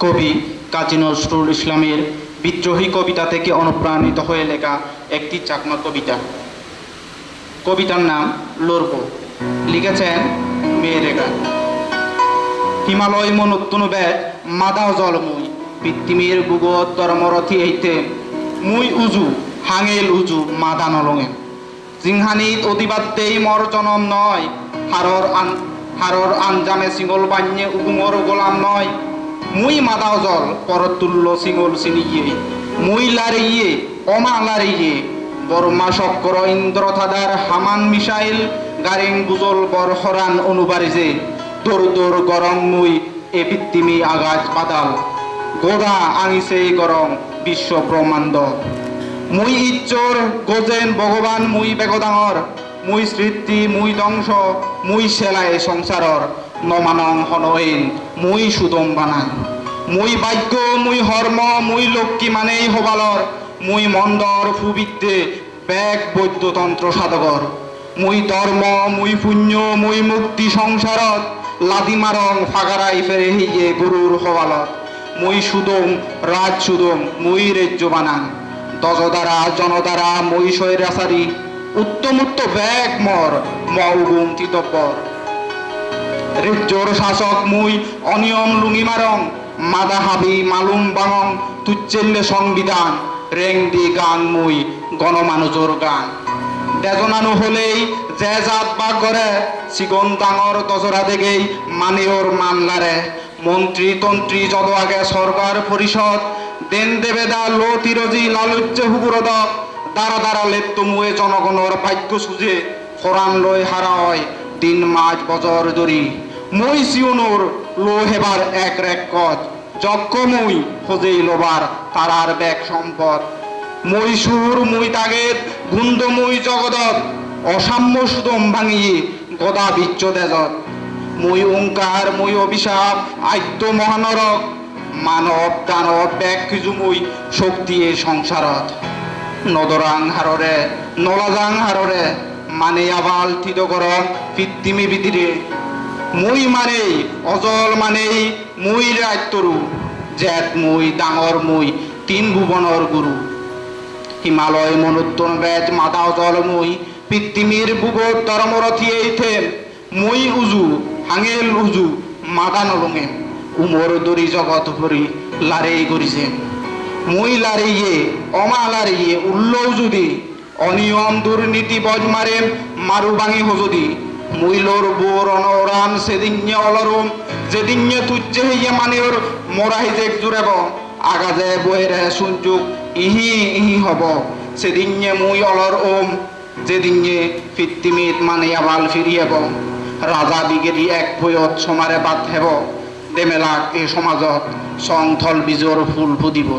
কবি কাজী নজরুল ইসলামের বিদ্রোহী কবিতা থেকে অনুপ্রাণিত হয়ে লেখা একটি চাকমা কবিতা। কবিতার নাম লড়ব। লিখেছেন মেয়েরেগা হিমালয় মনুত্তনু বেদ মাদাও জল মুই। পৃথিবীর বুগত তরমরথি এইতে মুই উজু, হাঙেল উজু, মাদা নলঙে। জিংহানিত অতিবাদ্যেই মর জনম নয়। হারর আন হারর আঞ্জামে সিঙ্গল বান্যে উগুমর গোলাম নয়। মুই মাদাও জল পরতুল্য সিঙ্গল সিনিয়ে, মুই লারিয়ে অমা লারিয়ে। বর্মা শক্কর ইন্দ্র থাদার হামান মিসাইল গারিং গুজল বরহরান অনুবারিজে। দোর দোর গরম মুই এ পৃথিবী আগাজ পাতাল গোদা আঙিছে গরম বিশ্ব ব্রহ্মাণ্ড। মুই ইচ্চর গোজেন ভগবান মুই বেগদাঙর মুই স্মৃতি মুই ধ্বংস, মুই সেলায় সংসারর নমানং হনইন মুই সুদম বানান মুই বাক্য মুই হর্ম মুই লক্ষ্মী মানেই হবালর মুই মন্দর ফুবিদ্যে ব্যাগ বৈদ্যতন্ত্র সাধকর মুই ধর্ম মুই পুণ্য, মুই মুক্তি সংসারত লাদি মারং ফাগারাই ফেরে হিয়ে গুরুর হবালত মুই সুদম রাজ সুদম, মুই রেজ্য বানান দজদারা জনদারা মই সৈরাসারি উত্তমোত্ত ব্যাগ মর মৌগুম তিতব্বর রেজ্জোর শাসক মুই, অনিয়ম লুঙি মারং, মাদা হাবি মালুম বাঙং তুচ্ছেল্লে সংবিধান রেং দি গান মুই, গণমানুজোর গান। দেজনানু হলেই যে জাত বাগ করে সিগন ডাঙর দজরা দেগেই মানে ওর মানলারে মন্ত্রী তন্ত্রী যত আগে সরকার পরিষদ, দেন দেবেদা লো তিরজি লালুচ্চ হুকুরদ দাঁড়া লেপ্ত মুয়ে জনগণর ভাগ্য সুজে ফরান লই হারা হয় দিন মাস বজর দরি মই সিউনোর লো হেবার এক রেক কজ যজ্ঞ মুই খোঁজেই লোবার তারার ব্যাগ সম্পদ। মই সুর, মুই তাগের গুন্দ মুই জগদত, অসাম্য সুদম ভাঙিয়ে গদা বিচ্ছ দেজত মুই ওঙ্কার, মুই অভিশাপ, আদ্য মহানরক, মানব দানব ব্যাগ মুই শক্তি এ সংসারত। নদরাং হাররে, নলাজাং হাররে মানে আবাল কর কৃত্রিমী বিধিরে। মুই মানেই, অজল মানেই মুই রায়তরু জেত মুই, ডাঙর মুই, তিন ভুবনৰ গুরু। হিমালয় মনোত্তন বেজ মাদা অজল মুই পৃথিবীর বুগত তরমরথি এইথে মুই উজু, হাঙেল উজু, মাদা নলঙে উমর দরি জগত ভরি, লারেই করিছে মুই লারিয়ে অমা লারিয়ে উল্লৌ যদি, অনিয়ম দুর্নীতি বজ মারে ভাঙি হজদি। মুইলোর বোর অনরান সেদিন্যে অলরম, যেদিন্যে তুজ্জে হইয়ে মানিওর মোরাহি জেক জুড়েব। আগাজে বইরে সুঞ্চুক ইহি ইহি হব। সেদিন্যে মুই অলর ওম, যেদিন্যে ফিত্তিমিত মানে আবাল ফিরিয়েব। রাজা বিগেরি এক ভয়ত সমারে বাদ হেব দেমেলাক এ সমাজত সংথল বীজৰ ফুল ফুদিব।